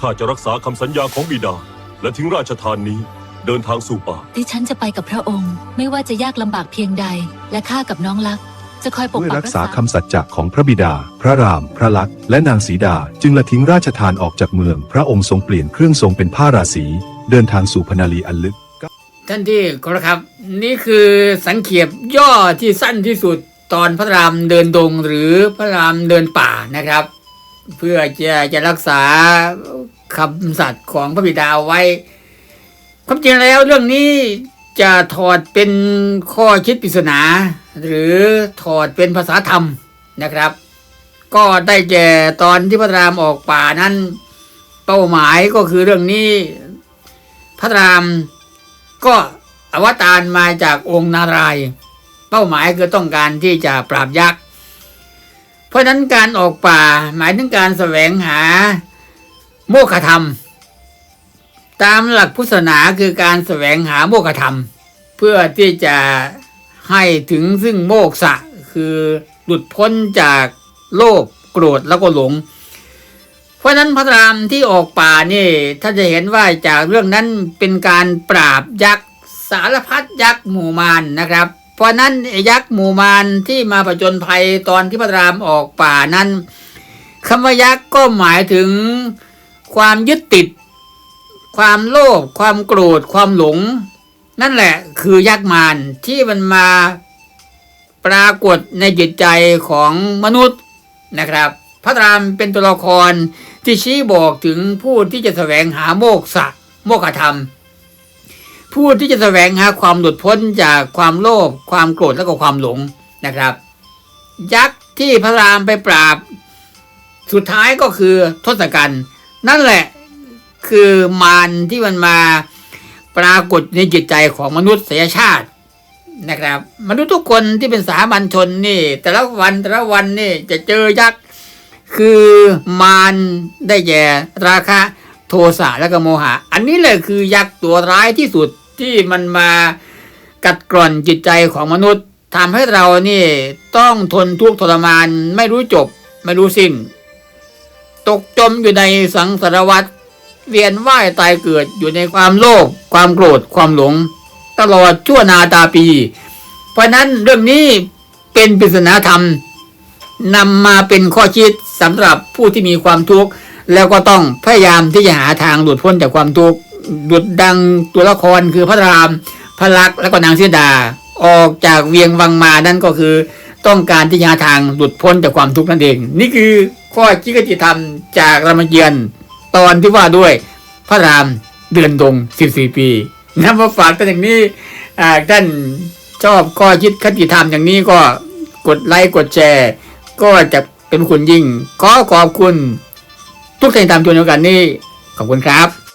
ข้าจะรักษาคำสัญญาของบิดา และทิ้งราชทานนี้เดินทางสู่ป่า ดิฉันจะไปกับพระองค์ ไม่ว่าจะยากลำบากเพียงใด และข้ากับน้องรัก จะคอยปกด้วยปักรักษาคำสัจจะของพระบิดา พระราม พระลักษมณ์และนางสีดา จึงละทิ้งราชทานออกจากเมือง พระองค์ทรงเปลี่ยนเครื่องทรงเป็นผ้าราศีเดินทางสู่พนาลีอันลึก ท่านที่เคารพครับ นี่คือสังเขปย่อที่สั้นที่สุดตอนพระรามเดินดงหรือพระรามเดินป่านะครับ เพื่อจะจะรักษาคำสัตย์ของพระบิดาไว้ความจริงแล้วเรื่องนี้จะถอดเป็นข้อคิดปริศนา หรือถอดเป็นภาษาธรรมนะครับ ก็ได้แก่ตอนที่พระรามออกป่านั้น เป้าหมายก็คือเรื่องนี้พระรามก็อวตารมาจากองค์นาราย เป้าหมายคือต้องการที่จะปราบยักษ์ เพราะฉะนั้นการออกป่าหมายถึงการแสวงหาโมฆะธรรม ตามหลักพุทธศาสนาคือการแสวงหาโมฆะธรรม เพื่อที่จะให้ถึงซึ่งโมกษะคือหลุดพ้นจากโลภโกรธแล้วก็หลง เพราะฉะนั้นพระรามที่ออกป่านี่ท่านจะเห็นว่าจากเรื่องนั้นเป็นการปราบยักษ์สารพัดยักษ์หมู่มารนะครับ เพราะนั้นยักษ์หมู่มารที่มาผจญภัยตอนที่พระรามออกป่านั้นคำว่ายักษ์ก็หมายถึงความยึดติด ความโลภความโกรธความหลง นั่นแหละคือยักษ์มารที่มันมาปรากฏในจิตใจของมนุษย์นะครับ พระรามเป็นตัวละครที่ชี้บอกถึงผู้ที่จะแสวงหาโมกษะโมกธรรม ผู้ที่จะแสวงหาความหลุดพ้นจากความโลภความโกรธและก็ความหลงนะครับ ยักษ์ที่พระรามไปปราบ สุดท้ายก็คือทศกัณฐ์นั่นแหละคือมารที่มันมาปรากฏในจิตใจของมนุษยชาตินะครับ มนุษย์ทุกคนที่เป็นสามัญชนนี่ แต่ละวันแต่ละวันนี่จะเจอยักษ์คือมารได้แก่ราคะโทสะและก็โมหะ อันนี้เลยคือยักษ์ตัวร้ายที่สุด ที่มันมากัดกร่อนจิตใจของมนุษย์ทำให้เรานี่ต้องทนทุกข์ทรมานไม่รู้จบ ไม่รู้สิ้น ตกจมอยู่ในสังสารวัฏเวียนว่ายตายเกิดอยู่ในความโลภความโกรธความหลง ตลอดชั่วนาตาปี เพราะฉะนั้นเรื่องนี้เป็นปริศนาธรรมนำมาเป็นข้อคิดสำหรับผู้ที่มีความทุกข์แล้วก็ต้องพยายามที่จะหาทางหลุดพ้นจากความทุกข์ หลุดดังตัวละครคือพระราม พระลักษณ์และก็นางเสียดา ออกจากเวียงวังมานั่นก็คือ ต้องการที่จะหาทางหลุดพ้นจากความทุกข์นั่นเอง นี่คือข้อคิดกติธรรมจากรามเกียรติ์ตอนที่ว่าด้วยพระรามเดือนดง 14 ปีนำมาฝากกันอย่างนี้ท่านชอบข้อคิดคติธรรมอย่างนี้ก็กดไลค์กดแชร์ ก็จะเป็นคุณยิ่ง ขอขอบคุณ ทุกท่านตามชมในโอกาสนี้ ขอบคุณครับ